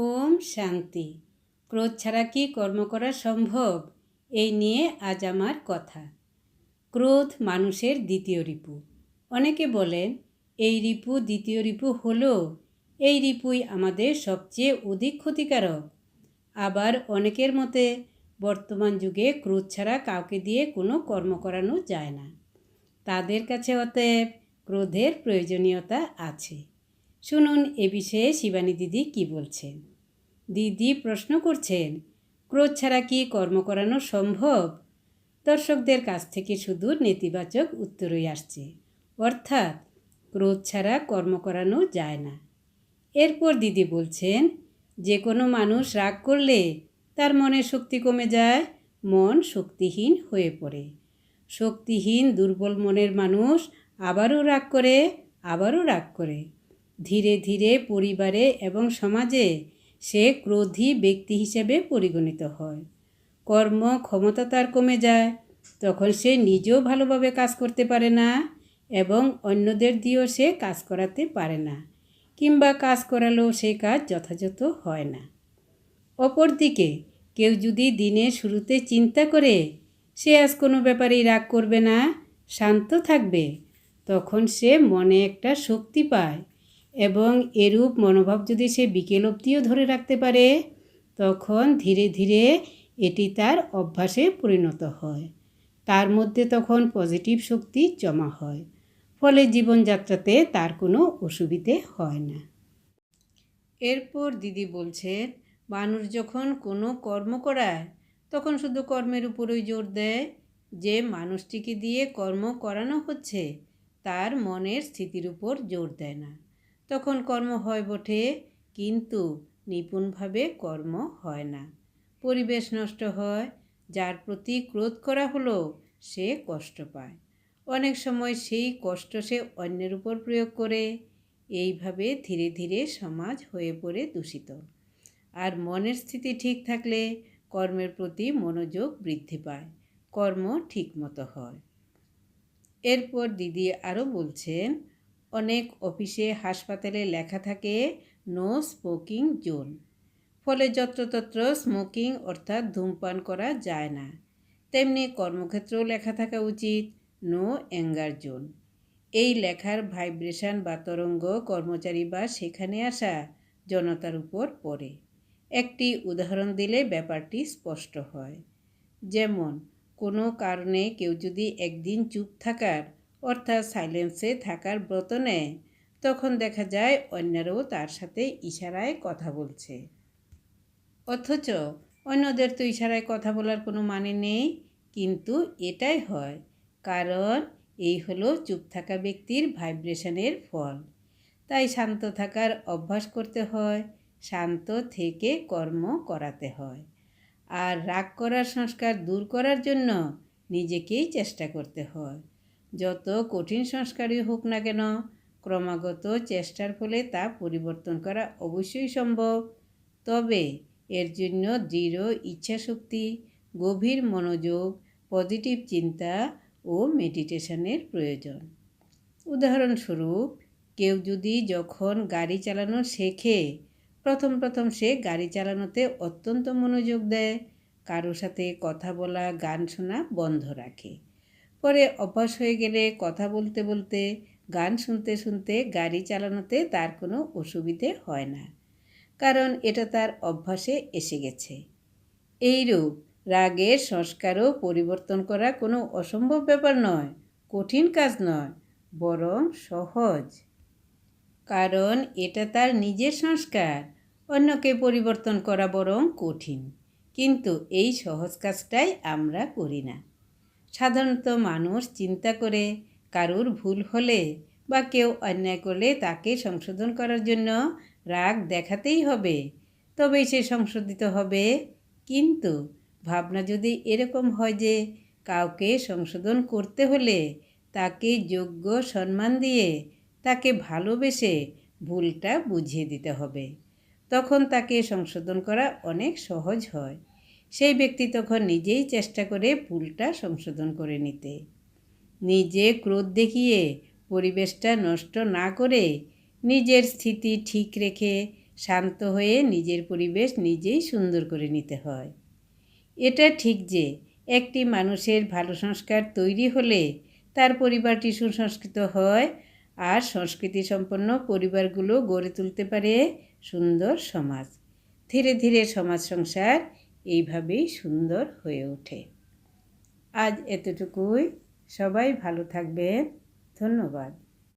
ওম শান্তি। ক্রোধ ছাড়া কি কর্ম করা সম্ভব? এই নিয়ে আজ আমার কথা। ক্রোধ মানুষের দ্বিতীয় রিপু। অনেকে বলেন, এই রিপু দ্বিতীয় রিপু হলো। এই রিপুই আমাদের সবচেয়ে অধিক ক্ষতিকারক। আবার অনেকের মতে, বর্তমান যুগে ক্রোধ ছাড়া কাউকে দিয়ে কোনো কর্ম করানো যায় না। তাদের কাছে অতএব ক্রোধের প্রয়োজনীয়তা আছে। শুনুন এ বিষয়ে শিবানী দিদি কি বলছেন। দিদি প্রশ্ন করছেন, ক্রোধ ছাড়া কি কর্ম করানো সম্ভব? দর্শকদের কাছ থেকে শুধু নেতিবাচক উত্তরই আসছে। অর্থাৎ, ক্রোধ ছাড়া কর্ম করানো যায় না। এরপর দিদি বলছেন, যে কোনো মানুষ রাগ করলে তার মনে শক্তি কমে যায়, মন শক্তিহীন হয়ে পড়ে। শক্তিহীন, দুর্বল মনের মানুষ আবারও রাগ করে, আবারও রাগ করে। ধীরে ধীরে পরিবারে এবং সমাজে সে ক্রোধী ব্যক্তি হিসেবে পরিগণিত হয়। কর্ম ক্ষমতা তার কমে যায়, তখন সে নিজেও ভালোভাবে কাজ করতে পারে না এবং অন্যদের দিয়েও সে কাজ করাতে পারে না কিংবা কাজ করালেও সে কাজ যথাযথ হয় না। অপরদিকে কেউ যদি দিনের শুরুতে চিন্তা করে, সে আজ কোনো ব্যাপারেই রাগ করবে না, শান্ত থাকবে তখন সে মনে একটা শক্তি পায় এবং এরূপ মনোভাব যদি সে বিকেল অবধিও ধরে রাখতে পারে, তখন ধীরে ধীরে এটি তার অভ্যাসে পরিণত হয়। তার মধ্যে তখন পজিটিভ শক্তি জমা হয়, ফলে জীবনযাত্রাতে তার কোনো অসুবিধে হয় না। এরপর দিদি বলছেন, মানুষ যখন কোনো কর্ম করায়, তখন শুধু কর্মের উপরই জোর দেয়। যে মানুষটিকে দিয়ে কর্ম করানো হচ্ছে, তার মনের স্থিতির উপর জোর দেয় না। তখন কর্ম হয় বটে, কিন্তু নিপুণভাবে কর্ম হয় না। পরিবেশ নষ্ট হয়, যার প্রতি ক্রোধ করা হলো সে কষ্ট পায়। অনেক সময় সেই কষ্ট সে অন্যের উপর প্রয়োগ করে। এইভাবে ধীরে ধীরে সমাজ হয়ে পড়ে দূষিত। আর মনের স্থিতি ঠিক থাকলে কর্মের প্রতি মনোযোগ বৃদ্ধি পায়, কর্ম ঠিকমতো হয়। এরপর দিদি আরও বলছেন অনেক অফিসে, হাসপাতালে লেখা থাকে নো স্মোকিং জোন ফলে যত্রতত্র স্মোকিং অর্থাৎ ধূমপান করা যায় না। তেমনি কর্মক্ষেত্রেও লেখা থাকা উচিত নো অ্যাঙ্গার জোন এই লেখার ভাইব্রেশন বা তরঙ্গ কর্মচারী বা সেখানে আসা জনতার উপর পড়ে। একটি উদাহরণ দিলে ব্যাপারটি স্পষ্ট হয়। যেমন, কোনো কারণে কেউ যদি একদিন চুপ থাকার অর্থাৎ সাইলেন্সে থাকার ব্রত নেয় তখন দেখা যায় অন্যরাও তার সাথে ইশারায় কথা বলছে। অথচ অন্যদের তো ইশারায় কথা বলার কোনো মানে নেই, কিন্তু এটাই হয়, কারণ এই হলো চুপ থাকা ব্যক্তির ভাইব্রেশনের ফল। তাই শান্ত থাকার অভ্যাস করতে হয়, শান্ত থেকে কর্ম করাতে হয়। আর রাগ করার সংস্কার দূর করার জন্য নিজেকেই চেষ্টা করতে হয়। যত কঠিন সংস্কারই হোক না কেন, ক্রমাগত চেষ্টার ফলে তা পরিবর্তন করা অবশ্যই সম্ভব। তবে এর জন্য দৃঢ় ইচ্ছাশক্তি, গভীর মনোযোগ, পজিটিভ চিন্তা ও মেডিটেশনের প্রয়োজন। উদাহরণস্বরূপ, কেউ যদি যখন গাড়ি চালানো শেখে, প্রথম প্রথম সে গাড়ি চালানোতে অত্যন্ত মনোযোগ দেয়, কারও সাথে কথা বলা, গান শোনা বন্ধ রাখে। পরে অভ্যাস হয়ে গেলে কথা বলতে বলতে, গান শুনতে শুনতে, গাড়ি চালানোতে তার কোনো অসুবিধে হয় না। কারণ এটা তার অভ্যাসে এসে গেছে। এইরূপ রাগের সংস্কারও পরিবর্তন করা কোনো অসম্ভব ব্যাপার নয়, কঠিন কাজ নয়, বরং সহজ। কারণ এটা তার নিজের সংস্কার, অন্যকে পরিবর্তন করা বরং কঠিন। কিন্তু এই সহজ কাজটাই আমরা করি না। সাধারণত মানুষ চিন্তা করে কারুর ভুল হলে বা কেউ অন্যায় করলে তাকে সংশোধন করার জন্য রাগ দেখাতেই হবে। তবেই সে সংশোধিত হবে। কিন্তু ভাবনা যদি এরকম হয় যে কাউকে সংশোধন করতে হলে তাকে যোগ্য সম্মান দিয়ে তাকে ভালোবেসে ভুলটা বুঝিয়ে দিতে হবে। তখন তাকে সংশোধন করা অনেক সহজ হয়। সেই ব্যক্তি তখন নিজেই চেষ্টা করে ভুলটা সংশোধন করে নিতে। নিজে ক্রোধ দেখিয়ে পরিবেশটা নষ্ট না করে নিজের স্থিতি ঠিক রেখে শান্ত হয়ে নিজের পরিবেশ নিজেই সুন্দর করে নিতে হয়। এটা ঠিক যে একটি মানুষের ভালো সংস্কার তৈরি হলে তার পরিবারটি সুসংস্কৃত হয় আর সংস্কৃতি সম্পন্ন পরিবারগুলো গড়ে তুলতে পারে সুন্দর সমাজ। ধীরে ধীরে সমাজ সংসার এইভাবেই সুন্দর হয়ে ওঠে। আজ এতটুকুই। সবাই ভালো থাকবেন। ধন্যবাদ।